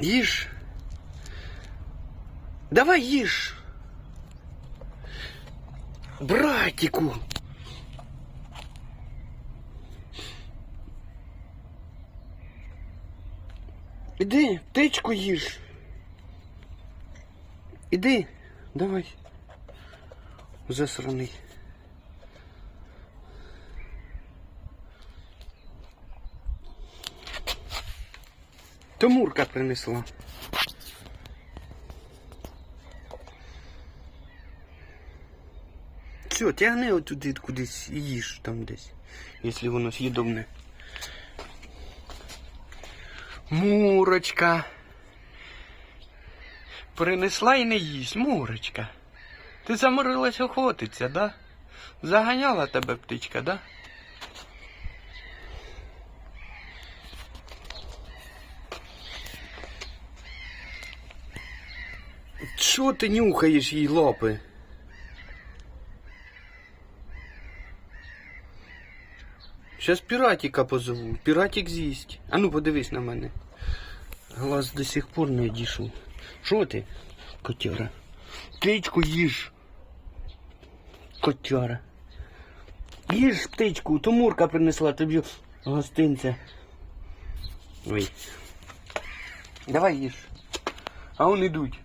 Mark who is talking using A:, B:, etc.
A: Їж. Давай їж. Братику. Іди, птичку їж. Іди, давай. Засраний. То Мурка принесла. Все, тягни отуди кудись їж там десь, якщо воно з'їдобне. Мурочка. Принесла і не їсть, Мурочка. Ти заморилась охотиться, да? Заганяла тебе птичка, да? Чого ти нюхаєш їй лапи? Щас піратіка позову. Піратік з'їсть. А ну подивись на мене. Глаз до сих пор не дійшов. Що ти, котяра? Птичку їж. Котяра. Їж птичку, то Мурка принесла тобі гостинця. Ой. Давай їж. А он ідуть.